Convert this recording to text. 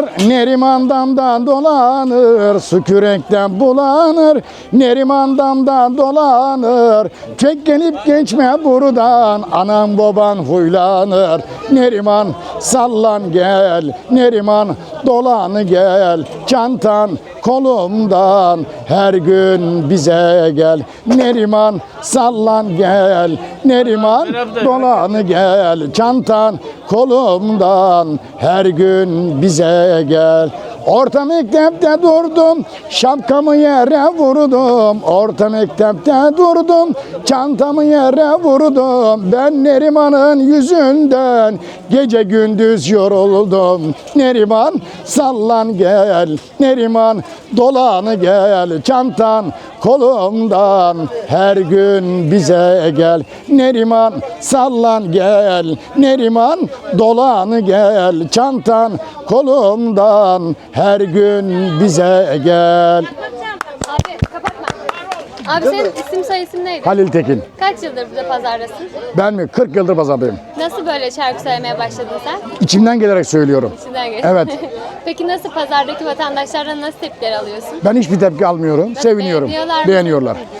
dolanır, Neriman'dan da dolanır, su kürekten bulanır, Neriman'dan da dolanır. Tek gelip geçme buradan, anam baban huylanır. Neriman sallan gel, Neriman dolan gel, çantan kolumdan her gün bize gel. Neriman sallan gel, Neriman dolan gel, çantan kolumdan her gün bize gel. Orta mektepte durdum, şapkamı yere vurdum. Orta mektepte durdum, çantamı yere vurdum. Ben Neriman'ın yüzünden gece gündüz yoruldum. Neriman sallan gel, Neriman dolanı gel. Çantan kolumdan her gün bize gel. Neriman sallan gel, Neriman dolanı gel. Çantan kolumdan her gün bize gel. Abi kapatma. Abi senin isim soy isim neydi? Halil Tekin. Kaç yıldır burada pazardasın? Ben mi? 40 yıldır pazardayım. Nasıl böyle şarkı söylemeye başladın sen? İçimden gelerek söylüyorum. İçinden geç. Evet. Peki nasıl pazardaki vatandaşlardan nasıl tepkiler alıyorsun? Ben hiçbir tepki almıyorum. Seviniyorum. beğeniyorlar mı? Beğeniyorlar.